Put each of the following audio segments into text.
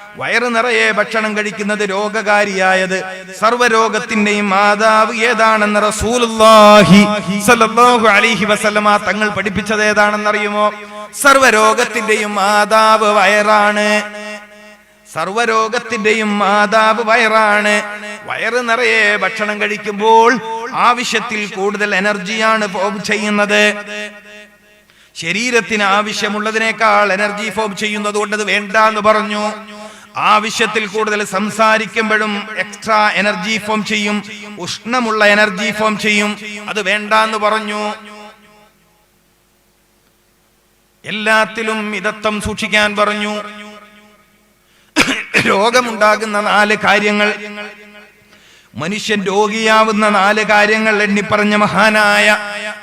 വയറ് നിറയെ ഭക്ഷണം കഴിക്കുന്നത് രോഗകാരിയായത് സർവരോഗത്തിന്റെയും മാതാവ് ഏതാണെന്ന് റസൂലുള്ളാഹി സല്ലല്ലാഹു അലൈഹി തങ്ങൾ പഠിപ്പിച്ചത് ഏതാണെന്നറിയുമോ? സർവരോഗത്തിന്റെയും മാതാവ് വയറാണ്. സർവരോഗത്തിന്റെയും മാതാവ് വയറാണ്. വയറ് നിറയെ ഭക്ഷണം കഴിക്കുമ്പോൾ ആവശ്യത്തിൽ കൂടുതൽ എനർജിയാണ് ഫോം ചെയ്യുന്നത്. ശരീരത്തിന് ആവശ്യമുള്ളതിനേക്കാൾ എനർജി ഫോം ചെയ്യുന്നത് കൊണ്ട് അത് വേണ്ട എന്ന് പറഞ്ഞു. ആവശ്യത്തിൽ കൂടുതൽ സംസാരിക്കുമ്പോഴും എക്സ്ട്രാ എനർജി ഫോം ചെയ്യും ഉഷ്ണമുള്ള എനർജി ഫോം ചെയ്യും. അത് വേണ്ട എന്ന് പറഞ്ഞു. എല്ലാത്തിലും മിതത്വം സൂക്ഷിക്കാൻ പറഞ്ഞു. രോഗമുണ്ടാകുന്ന നാല് കാര്യങ്ങൾ മനുഷ്യൻ രോഗിയാവുന്ന നാല് കാര്യങ്ങൾ എണ്ണിപ്പറഞ്ഞ മഹാനായ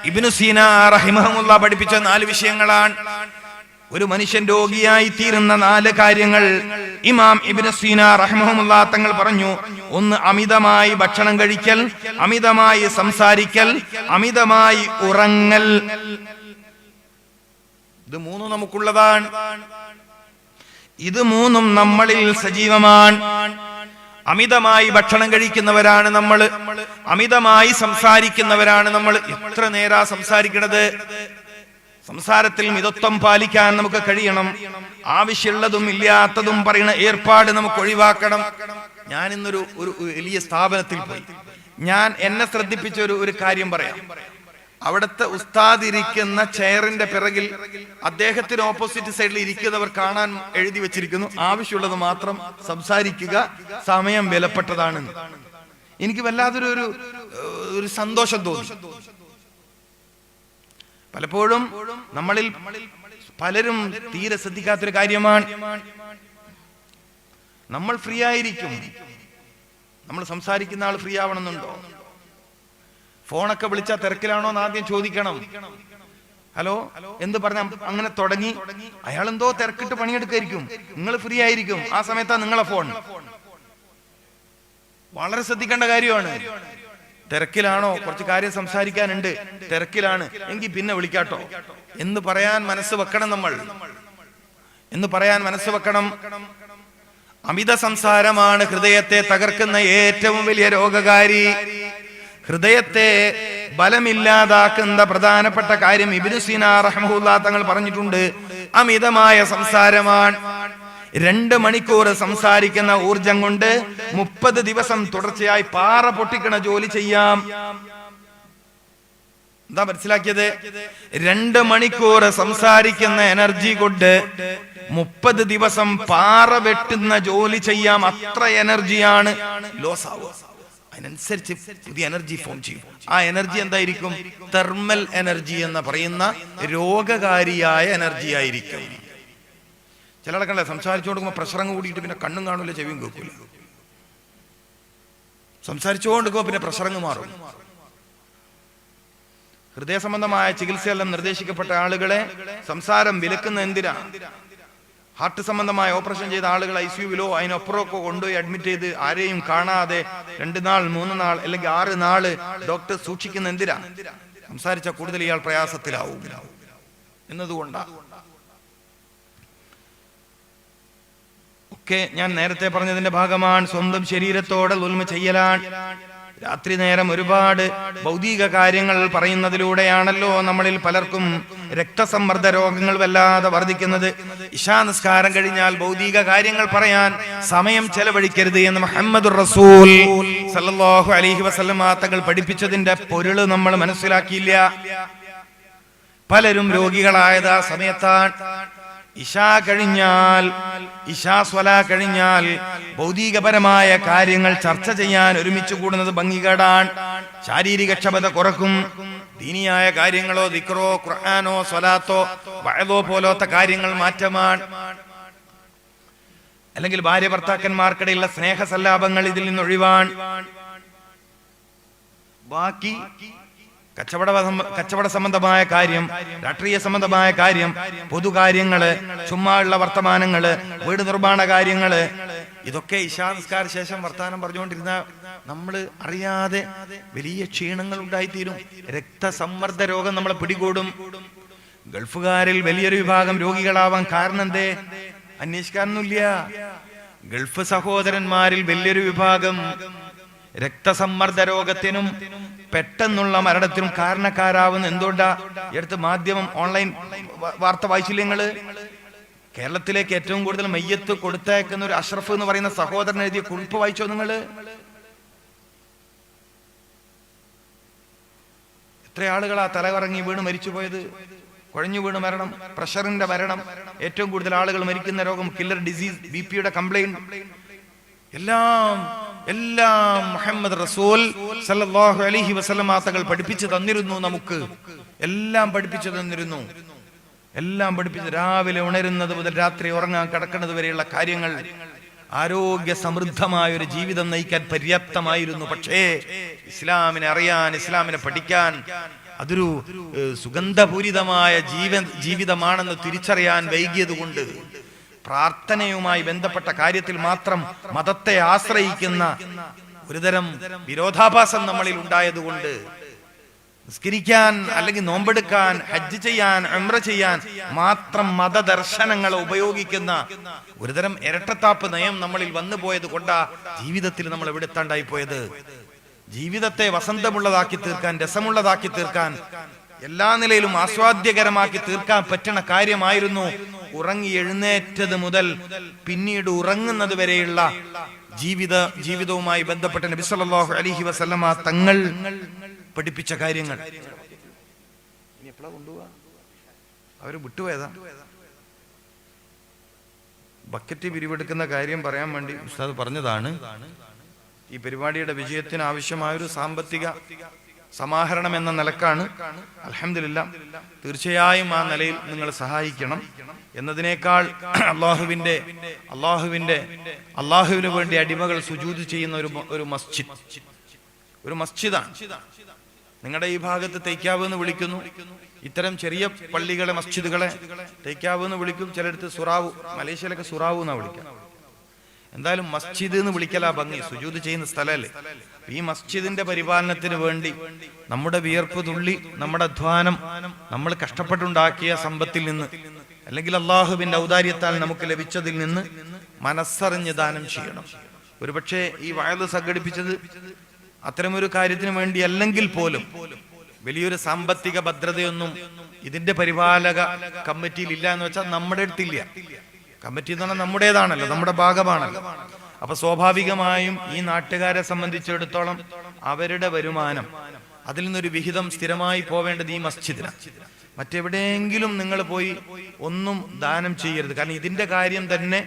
ഇബ്നു സീന പഠിപ്പിച്ച നാല് വിഷയങ്ങളാണ്. ഒരു മനുഷ്യൻ രോഗിയായി തീരുന്ന നാല് കാര്യങ്ങൾ ഇമാം ഇബിന് സീന റഹ്മുല്ലാ തങ്ങൾ പറഞ്ഞു. ഒന്ന് അമിതമായി ഭക്ഷണം കഴിക്കൽ അമിതമായി സംസാരിക്കൽ അമിതമായി ഉറങ്ങൽ. ഇത് മൂന്നും നമുക്കുള്ളതാണ്. ഇത് മൂന്നും നമ്മളിൽ സജീവമാണ്. അമിതമായി ഭക്ഷണം കഴിക്കുന്നവരാണ് നമ്മൾ. അമിതമായി സംസാരിക്കുന്നവരാണ് നമ്മൾ. എത്ര നേരാ സംസാരിക്കണത്? സംസാരത്തിൽ മിതത്വം പാലിക്കാൻ നമുക്ക് കഴിയണം. ആവശ്യമുള്ളതും ഇല്ലാത്തതും പറയുന്ന ഏർപ്പാട് നമുക്ക് ഒഴിവാക്കണം. ഞാൻ ഇന്നൊരു ഒരു വലിയ സ്ഥാപനത്തിൽ പോയി. ഞാൻ എന്നെ ശ്രദ്ധിപ്പിച്ച ഒരു ഒരു കാര്യം പറയാം. അവിടുത്തെ ഉസ്താദ് ഇരിക്കുന്ന ചെയറിന്റെ പിറകിൽ അദ്ദേഹത്തിന് ഓപ്പോസിറ്റ് സൈഡിൽ ഇരിക്കുന്നവർ കാണാൻ എഴുതി വെച്ചിരിക്കുന്നു. ആവശ്യമുള്ളത് മാത്രം സംസാരിക്കുക സമയം വിലപ്പെട്ടതാണ് എനിക്ക് വല്ലാതൊരു ഒരു സന്തോഷം തോന്നി. പലപ്പോഴും നമ്മളിൽ പലരും തീരെ ശ്രദ്ധിക്കാത്തൊരു കാര്യമാണ്. നമ്മൾ ഫ്രീ ആയിരിക്കും നമ്മൾ സംസാരിക്കുന്ന ആൾ ഫ്രീ ആവണമെന്നുണ്ടോ ഫോണൊക്കെ വിളിച്ചാൽ തിരക്കിലാണോ എന്ന് ആദ്യം ചോദിക്കണം. ഹലോ എന്ത് പറഞ്ഞ? അങ്ങനെ തുടങ്ങി. അയാൾ എന്തോ തിരക്കിട്ട് പണിയെടുക്കായിരിക്കും. നിങ്ങൾ ഫ്രീ ആയിരിക്കും ആ സമയത്താ നിങ്ങളെ ഫോൺ. വളരെ ശ്രദ്ധിക്കേണ്ട കാര്യമാണ്. തിരക്കിലാണോ? കുറച്ച് കാര്യം സംസാരിക്കാനുണ്ട്. തിരക്കിലാണ്. എങ്കിൽ പിന്നെ വിളിക്കാട്ടോ. എന്ന് പറയാൻ മനസ്സ് വെക്കണം നമ്മൾ. എന്ന് പറയാൻ മനസ്സ് വെക്കണം. അമിത സംസാരമാണ് ഹൃദയത്തെ തകർക്കുന്ന ഏറ്റവും വലിയ രോഗകാരി. ഹൃദയത്തെ ബലമില്ലാതാക്കുന്ന പ്രധാനപ്പെട്ട കാര്യം ഇബിനു സീന തങ്ങൾ പറഞ്ഞിട്ടുണ്ട്. അമിതമായ സംസാരമാണ്. രണ്ട് മണിക്കൂർ സംസാരിക്കുന്ന ഊർജം കൊണ്ട് മുപ്പത് ദിവസം തുടർച്ചയായി പാറ പൊട്ടിക്കണ ജോലി ചെയ്യാം. എന്താ മനസ്സിലാക്കിയത്? രണ്ട് മണിക്കൂർ സംസാരിക്കുന്ന എനർജി കൊണ്ട് മുപ്പത് ദിവസം പാറ വെട്ടുന്ന ജോലി ചെയ്യാം. അത്ര എനർജിയാണ്. ലോസ് ആവുക. അതിനനുസരിച്ച് പുതിയ എനർജി ഫോം ചെയ്യും. ആ എനർജി എന്തായിരിക്കും? തെർമൽ എനർജി എന്ന് പറയുന്ന രോഗകാരിയായ എനർജി ആയിരിക്കും. ചില കണ്ടേ സംസാരിച്ചു കൊടുക്കുമ്പോൾ പ്രഷർ അങ്ങ് കൂടിയിട്ട് പിന്നെ കണ്ണും കാണൂല ചെവിയും കേൾക്കൂല. സംസാരിച്ചുകൊണ്ടിരിക്കുമ്പോൾ പിന്നെ പ്രഷർ അങ്ങ് മാറും. ഹൃദയ സംബന്ധമായ ചികിത്സയെല്ലാം നിർദ്ദേശിക്കപ്പെട്ട ആളുകളെ സംസാരം വിലക്കുന്ന എന്തിനാ? ഹാർട്ട് സംബന്ധമായ ഓപ്പറേഷൻ ചെയ്ത ആളുകൾ ഐ സിയുവിലോ അതിനപ്പുറമൊക്കെ കൊണ്ടുപോയി അഡ്മിറ്റ് ചെയ്ത് ആരെയും കാണാതെ രണ്ട് നാൾ മൂന്ന് നാൾ അല്ലെങ്കിൽ ആറ് നാൾ ഡോക്ടർ സൂക്ഷിക്കുന്ന എന്തിനാ? സംസാരിച്ച കൂടുതൽ ഇയാൾ പ്രയാസത്തിലാവും. എന്നതുകൊണ്ടാ. ഒക്കെ ഞാൻ നേരത്തെ പറഞ്ഞതിന്റെ ഭാഗമാണ്. സ്വന്തം ശരീരത്തോടെ ഉൽമ ചെയ്യലാണ്. രാത്രി നേരം ഒരുപാട് ഭൗതിക കാര്യങ്ങൾ പറയുന്നതിലൂടെയാണല്ലോ നമ്മളിൽ പലർക്കും രക്തസമ്മർദ്ദ രോഗങ്ങൾ വല്ലാതെ വർദ്ധിക്കുന്നത്. ഇശാനിസ്കാരം കഴിഞ്ഞാൽ ഭൗതിക കാര്യങ്ങൾ പറയാൻ സമയം ചെലവഴിക്കരുത് എന്ന് മുഹമ്മദ് റസൂൽ സല്ലാഹു അലൈഹി വസല്ലമ തങ്ങൾ പഠിപ്പിച്ചതിന്റെ പൊരുൾ നമ്മൾ മനസ്സിലാക്കിയില്ല. പലരും രോഗികളായത് ആ സമയത്താണ്. ഇഷാ കഴിഞ്ഞാൽ ഇഷാ സ്വല കഴിഞ്ഞാൽ ഭൗതികപരമായ കാര്യങ്ങൾ ചർച്ച ചെയ്യാൻ ഒരുമിച്ച് കൂടുന്നത് ഭംഗികേടാൻ ശാരീരിക ക്ഷമത കുറക്കും. ദീനിയായ കാര്യങ്ങളോ ദിക്റോ ഖുർആാനോ സ്വലാത്തോ വഴതോ പോലത്തെ കാര്യങ്ങൾ മാറ്റമാണ്. അല്ലെങ്കിൽ ഭാര്യ ഭർത്താക്കന്മാർക്കിടയിലുള്ള സ്നേഹസല്ലാപങ്ങൾ ഇതിൽ നിന്ന് ഒഴിവാൻ ബാക്കി കച്ചവട കച്ചവട സംബന്ധമായ കാര്യം രാഷ്ട്രീയ സംബന്ധമായ കാര്യം പൊതുകാര്യങ്ങൾ ചുമ്മാ ഉള്ള വർത്തമാനങ്ങൾ വീട് നിർമ്മാണ കാര്യങ്ങൾ ഇതൊക്കെ ഇശാസ്കാര ശേഷം വർത്തമാനം പറഞ്ഞുകൊണ്ടിരുന്ന നമ്മൾ അറിയാതെ വലിയ ക്ഷീണങ്ങൾ ഉണ്ടായിത്തീരും. രക്തസമ്മർദ്ദ രോഗം നമ്മളെ പിടികൂടും. ഗൾഫുകാരിൽ വലിയൊരു വിഭാഗം രോഗികളാവാൻ കാരണം എന്തേ അന്വേഷിക്കാനൊന്നുമില്ല. ഗൾഫ് സഹോദരന്മാരിൽ വലിയൊരു വിഭാഗം രക്തസമ്മർദ്ദ രോഗത്തിനും പെട്ടെന്നുള്ള മരണത്തിനും കാരണക്കാരാവുന്ന എന്തുകൊണ്ടാ? എടുത്ത് മാധ്യമം ഓൺലൈൻ വാർത്ത വായിച്ചില്ലേ കേരളത്തിലേക്ക് ഏറ്റവും കൂടുതൽ മയ്യത്ത് കൊടുത്തയക്കുന്ന ഒരു അഷ്റഫ് എന്ന് പറയുന്ന സഹോദരൻ എഴുതിയ കുറിപ്പ് വായിച്ചോ നിങ്ങൾ? എത്ര ആളുകളാ തലകറങ്ങി വീണ് മരിച്ചുപോയത് കുഴഞ്ഞു വീണ് മരണം പ്രഷറിന്റെ മരണം ഏറ്റവും കൂടുതൽ ആളുകൾ മരിക്കുന്ന രോഗം കില്ലർ ഡിസീസ് ബി പിയുടെ കംപ്ലൈന്റ് എല്ലാം എല്ലാം മുഹമ്മദ് റസൂൽ സല്ലല്ലാഹു അലൈഹി വസല്ലമ തങ്ങൾ പഠിപ്പിച്ചു തന്നിരുന്നു നമുക്ക്. എല്ലാം പഠിപ്പിച്ചു തന്നിരുന്നു. എല്ലാം പഠിപ്പിച്ച് രാവിലെ ഉണരുന്നത് മുതൽ രാത്രി ഉറങ്ങാൻ കിടക്കുന്നത് വരെയുള്ള കാര്യങ്ങൾ ആരോഗ്യ സമൃദ്ധമായ ഒരു ജീവിതം നയിക്കാൻ പര്യാപ്തമായിരുന്നു. പക്ഷേ ഇസ്ലാമിനെ അറിയാൻ ഇസ്ലാമിനെ പഠിക്കാൻ അതൊരു സുഗന്ധപൂരിതമായ ജീവ ജീവിതമാണെന്ന് തിരിച്ചറിയാൻ വൈകിയത് കൊണ്ട് പ്രാർത്ഥനയുമായി ബന്ധപ്പെട്ട കാര്യത്തിൽ മാത്രം മതത്തെ ആശ്രയിക്കുന്ന ഒരുതരം വിരോധാഭാസം നമ്മളിൽ ഉണ്ടായതുകൊണ്ട് നിസ്കരിക്കാൻ അല്ലെങ്കിൽ നോമ്പെടുക്കാൻ ഹജ്ജ് ചെയ്യാൻ ഉംറ ചെയ്യാൻ മാത്രം മതദർശനങ്ങൾ ഉപയോഗിക്കുന്ന ഒരുതരം ഇരട്ടത്താപ്പ് നയം നമ്മളിൽ വന്നു പോയത് കൊണ്ടാ ജീവിതത്തിൽ നമ്മൾ എവിടെ എത്താണ്ടായി പോയത്. ജീവിതത്തെ വസന്തമുള്ളതാക്കി തീർക്കാൻ രസമുള്ളതാക്കി തീർക്കാൻ എല്ലാ നിലയിലും ആസ്വാദ്യകരമാക്കി തീർക്കാൻ പറ്റണ കാര്യമായിരുന്നു ഉറങ്ങി എഴുന്നേറ്റത് മുതൽ പിന്നീട് ഉറങ്ങുന്നത് വരെയുള്ള ജീവിത ജീവിതവുമായി ബന്ധപ്പെട്ട നബി സല്ലല്ലാഹു അലൈഹി വസല്ലമ തങ്ങൾ പഠിപ്പിച്ച കാര്യങ്ങൾ. അവർ വിട്ടുപോയതാ. ബക്കറ്റ് പിരിവെടുക്കുന്ന കാര്യം പറയാൻ വേണ്ടി ഉസ്താദ് പറഞ്ഞതാണ്. ഈ പരിപാടിയുടെ വിജയത്തിന് ആവശ്യമായ ഒരു സാമ്പത്തിക സമാഹരണം എന്ന നിലക്കാണ്. അലഹമില്ല തീർച്ചയായും ആ നിലയിൽ നിങ്ങൾ സഹായിക്കണം എന്നതിനേക്കാൾ അള്ളാഹുവിന്റെ അള്ളാഹുവിന്റെ അള്ളാഹുവിന് വേണ്ടി അടിമകൾ സുജൂത് ചെയ്യുന്ന ഒരു ഒരു മസ്ജിദ്. ഒരു മസ്ജിദാണ്. നിങ്ങളുടെ ഈ ഭാഗത്ത് തേക്കാവ് എന്ന് വിളിക്കുന്നു. ഇത്തരം ചെറിയ പള്ളികളെ മസ്ജിദുകളെ തേക്കാവ് എന്ന് വിളിക്കും. ചിലടത്ത് സുറാവു മലേഷ്യയിലൊക്കെ സുറാവു എന്നാണ് വിളിക്കാം എന്തായാലും മസ്ജിദ് എന്ന് വിളിക്കലാ ഭംഗി. സുജൂത് ചെയ്യുന്ന സ്ഥലമല്ലേ ഈ മസ്ജിദിന്റെ പരിപാലനത്തിന് വേണ്ടി നമ്മുടെ വിയർപ്പ് തുള്ളി നമ്മുടെ അധ്വാനം നമ്മൾ കഷ്ടപ്പെട്ടുണ്ടാക്കിയ സമ്പത്തിൽ നിന്ന് അല്ലെങ്കിൽ അള്ളാഹുവിന്റെ ഔദാര്യത്താൽ നമുക്ക് ലഭിച്ചതിൽ നിന്ന് മനസ്സറിഞ്ഞ് ദാനം ചെയ്യണം. ഒരുപക്ഷെ ഈ വയത് സംഘടിപ്പിച്ചത് അത്തരമൊരു കാര്യത്തിന് വേണ്ടി അല്ലെങ്കിൽ പോലും വലിയൊരു സാമ്പത്തിക ഭദ്രതയൊന്നും ഇതിന്റെ പരിപാലക കമ്മിറ്റിയിൽ ഇല്ല എന്ന് വെച്ചാൽ നമ്മുടെ അടുത്തില്ല കമ്മിറ്റി എന്ന് പറഞ്ഞാൽ നമ്മുടേതാണല്ലോ നമ്മുടെ ഭാഗമാണല്ലോ. അപ്പൊ സ്വാഭാവികമായും ഈ നാട്ടുകാരെ സംബന്ധിച്ചിടത്തോളം അവരുടെ വരുമാനം അതിൽ നിന്നൊരു വിഹിതം സ്ഥിരമായി പോവേണ്ടത് ഈ മസ്ജിദിനാണ് മറ്റെവിടെയെങ്കിലും നിങ്ങൾ പോയി ഒന്നും ദാനം ചെയ്യരുത്. കാരണം ഇതിന്റെ കാര്യം തന്നെ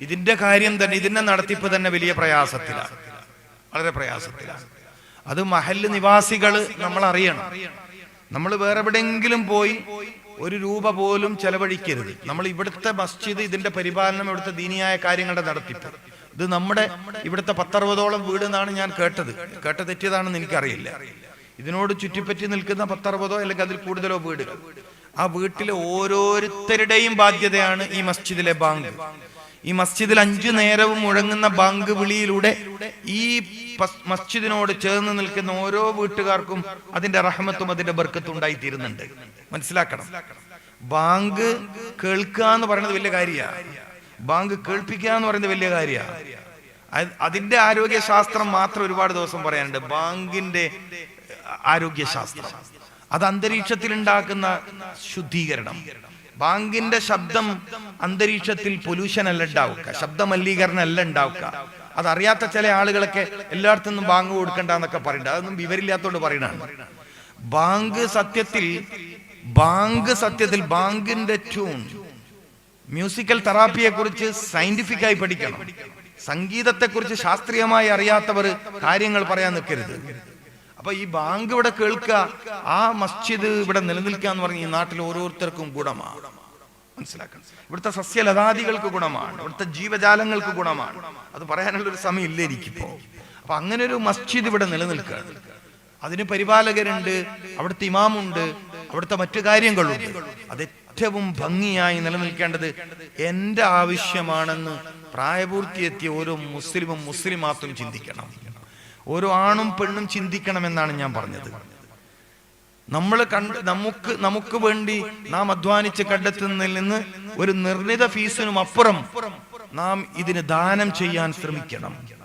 ഇതിന്റെ കാര്യം തന്നെ ഇതിന്റെ നടത്തിപ്പ് തന്നെ വലിയ പ്രയാസത്തിലാണ് വളരെ പ്രയാസത്തിലാണ് അത് മഹൽ നിവാസികൾ നമ്മൾ അറിയണം നമ്മൾ വേറെ എവിടെയെങ്കിലും പോയി ഒരു രൂപ പോലും ചെലവഴിക്കരുത്. നമ്മൾ ഇവിടുത്തെ മസ്ജിദ് ഇതിന്റെ പരിപാലനം ഇവിടുത്തെ ദീനിയായ കാര്യങ്ങളുടെ നടത്തിപ്പ്. ഇത് നമ്മുടെ ഇവിടുത്തെ പത്തറുപതോളം വീട് എന്നാണ് ഞാൻ കേട്ടത്. കേട്ട തെറ്റിയതാണെന്ന് എനിക്കറിയില്ല. ഇതിനോട് ചുറ്റിപ്പറ്റി നിൽക്കുന്ന പത്തറുപതോ അല്ലെങ്കിൽ അതിൽ കൂടുതലോ വീടുകൾ. ആ വീട്ടിലെ ഓരോരുത്തരുടെയും ബാധ്യതയാണ് ഈ മസ്ജിദിലെ ബാങ്ക്. ഈ മസ്ജിദിൽ അഞ്ചു നേരവും മുഴങ്ങുന്ന ബാങ്ക് വിളിയിലൂടെ ഈ മസ്ജിദിനോട് ചേർന്ന് നിൽക്കുന്ന ഓരോ വീട്ടുകാർക്കും അതിന്റെ റഹമത്തും അതിന്റെ ബർക്കത്തും ഉണ്ടായിത്തീരുന്നുണ്ട്. മനസ്സിലാക്കണം. ബാങ്ക് കേൾക്കുക എന്ന് പറയുന്നത് വലിയ കാര്യമാണ് ബാങ്ക് കേൾപ്പിക്കുക എന്ന് പറയുന്നത് വലിയ കാര്യമാണ് അതിന്റെ ആരോഗ്യശാസ്ത്രം മാത്രം ഒരുപാട് ദിവസം പറയാനുണ്ട്. ബാങ്കിന്റെ ആരോഗ്യശാസ്ത്രം. അത് അന്തരീക്ഷത്തിൽ ഉണ്ടാക്കുന്ന ശുദ്ധീകരണം. ബാങ്കിന്റെ ശബ്ദം അന്തരീക്ഷത്തിൽ പൊല്യൂഷൻ അല്ല ഉണ്ടാവുക. ശബ്ദ മലിനീകരണം അല്ല ഉണ്ടാവുക. അതറിയാത്ത ചില ആളുകളൊക്കെ എല്ലായിടത്തു നിന്നും ബാങ്ക് കൊടുക്കണ്ട എന്നൊക്കെ പറയുന്നുണ്ട്. അതൊന്നും വിവരില്ലാത്തോണ്ട് പറയണാണ് ബാങ്ക് സത്യത്തിൽ ബാങ്ക് സത്യത്തിൽ ബാങ്കിന്റെ ട്യൂൺ മ്യൂസിക്കൽ തെറാപ്പിയെ കുറിച്ച് സയന്റിഫിക് ആയി പഠിക്കണം. സംഗീതത്തെ കുറിച്ച് ശാസ്ത്രീയമായി അറിയാത്തവർ കാര്യങ്ങൾ പറയാൻ നിൽക്കരുത്. അപ്പൊ ഈ ബാങ്ക് ഇവിടെ കേൾക്കുക ആ മസ്ജിദ് ഇവിടെ നിലനിൽക്കുക എന്ന് പറഞ്ഞ ഈ നാട്ടിൽ ഓരോരുത്തർക്കും ഗുണമാണ്. മനസ്സിലാക്കണം ഇവിടുത്തെ സസ്യലതാദികൾക്ക് ഗുണമാണ്. ഇവിടുത്തെ ജീവജാലങ്ങൾക്ക് ഗുണമാണ്. അത് പറയാനുള്ള ഒരു സമയം ഇല്ല എനിക്കിപ്പോ. അപ്പൊ അങ്ങനെ ഒരു മസ്ജിദ് ഇവിടെ നിലനിൽക്കുകയാണ്. അതിന് പരിപാലകരുണ്ട് അവിടുത്തെ ഇമാമുണ്ട് അവിടുത്തെ മറ്റു കാര്യങ്ങളുണ്ട്. അത് ഏറ്റവും ഭംഗിയായി നിലനിൽക്കേണ്ടത് എന്റെ ആവശ്യമാണെന്ന് പ്രായപൂർത്തിയെത്തിയ ഓരോ മുസ്ലിമും മുസ്ലിമാത്തും ചിന്തിക്കണം. ഓരോ ആണും പെണ്ണും ചിന്തിക്കണമെന്നാണ് ഞാൻ പറഞ്ഞത്. നമ്മൾ കണ്ട് നമുക്ക് നമുക്ക് വേണ്ടി നാം അധ്വാനിച്ച് കണ്ടെത്തുന്നതിൽ നിന്ന് ഒരു നിർണിത ഫീസിനും അപ്പുറം നാം ഇതിന് ദാനം ചെയ്യാൻ ശ്രമിക്കണം.